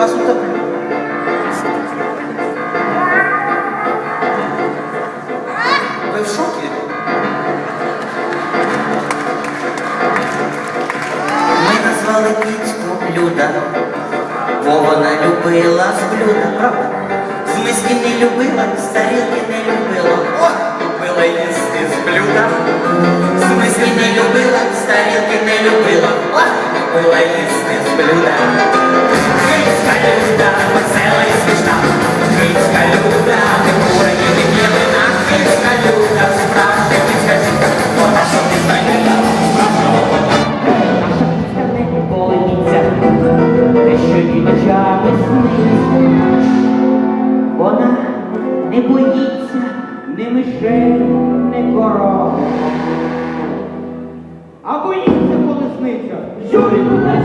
Вас утоплю. Ви в шокі? Ми назвали кінську блюда, бо вона любила з блюда, правда? З миски не любила, з тарілки не любила. О, любила їсти з блюда. З миски не любила, з тарілки не любила. О, любила їсти з блюда. Не боїться ні мишей, ні коров. А боїться колесниця. Юрій Люда,